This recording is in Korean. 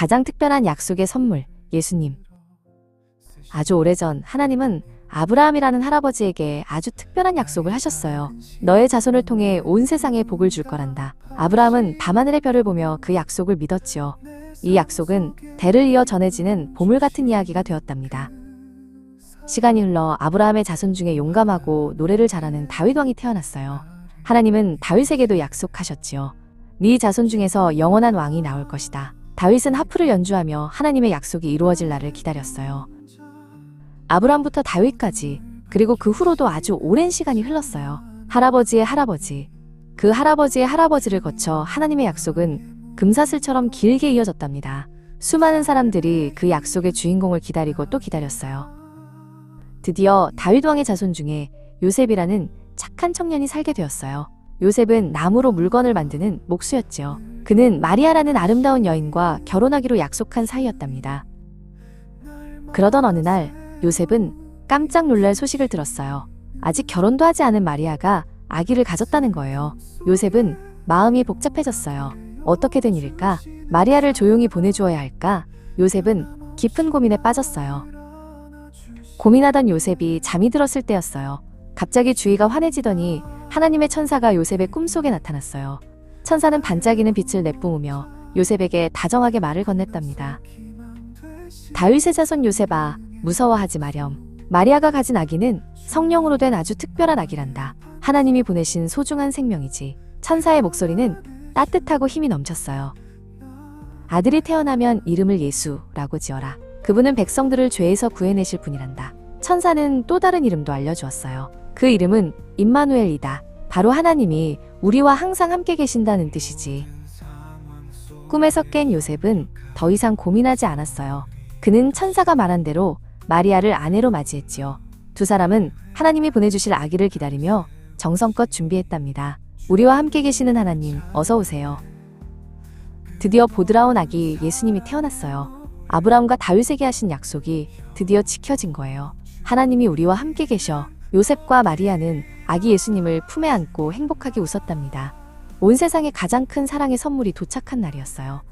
가장 특별한 약속의 선물, 예수님. 아주 오래전 하나님은 아브라함이라는 할아버지에게 아주 특별한 약속을 하셨어요. 너의 자손을 통해 온 세상에 복을 줄 거란다. 아브라함은 밤하늘의 별을 보며 그 약속을 믿었지요. 이 약속은 대를 이어 전해지는 보물 같은 이야기가 되었답니다. 시간이 흘러 아브라함의 자손 중에 용감하고 노래를 잘하는 다윗 왕이 태어났어요. 하나님은 다윗에게도 약속하셨지요. 네 자손 중에서 영원한 왕이 나올 것이다. 다윗은 하프를 연주하며 하나님의 약속이 이루어질 날을 기다렸어요. 아브라함부터 다윗까지 그리고 그 후로도 아주 오랜 시간이 흘렀어요. 할아버지의 할아버지, 그 할아버지의 할아버지를 거쳐 하나님의 약속은 금사슬처럼 길게 이어졌답니다. 수많은 사람들이 그 약속의 주인공을 기다리고 또 기다렸어요. 드디어 다윗 왕의 자손 중에 요셉이라는 착한 청년이 살게 되었어요. 요셉은 나무로 물건을 만드는 목수였지요. 그는 마리아라는 아름다운 여인과 결혼하기로 약속한 사이였답니다. 그러던 어느 날 요셉은 깜짝 놀랄 소식을 들었어요. 아직 결혼도 하지 않은 마리아가 아기를 가졌다는 거예요. 요셉은 마음이 복잡해졌어요. 어떻게 된 일일까? 마리아를 조용히 보내주어야 할까? 요셉은 깊은 고민에 빠졌어요. 고민하던 요셉이 잠이 들었을 때였어요. 갑자기 주위가 환해지더니 하나님의 천사가 요셉의 꿈속에 나타났어요. 천사는 반짝이는 빛을 내뿜으며 요셉에게 다정하게 말을 건넸답니다. 다윗의 자손 요셉아, 무서워하지 마렴. 마리아가 가진 아기는 성령으로 된 아주 특별한 아기란다. 하나님이 보내신 소중한 생명이지. 천사의 목소리는 따뜻하고 힘이 넘쳤어요. 아들이 태어나면 이름을 예수라고 지어라. 그분은 백성들을 죄에서 구해내실 분이란다. 천사는 또 다른 이름도 알려주었어요. 그 이름은 임마누엘이다. 바로 하나님이 우리와 항상 함께 계신다는 뜻이지. 꿈에서 깬 요셉은 더 이상 고민하지 않았어요. 그는 천사가 말한 대로 마리아를 아내로 맞이했지요. 두 사람은 하나님이 보내주실 아기를 기다리며 정성껏 준비했답니다. 우리와 함께 계시는 하나님, 어서 오세요. 드디어 보드라운 아기 예수님이 태어났어요. 아브라함과 다윗에게 하신 약속이 드디어 지켜진 거예요. 하나님이 우리와 함께 계셔 요셉과 마리아는 아기 예수님을 품에 안고 행복하게 웃었답니다. 온 세상에 가장 큰 사랑의 선물이 도착한 날이었어요.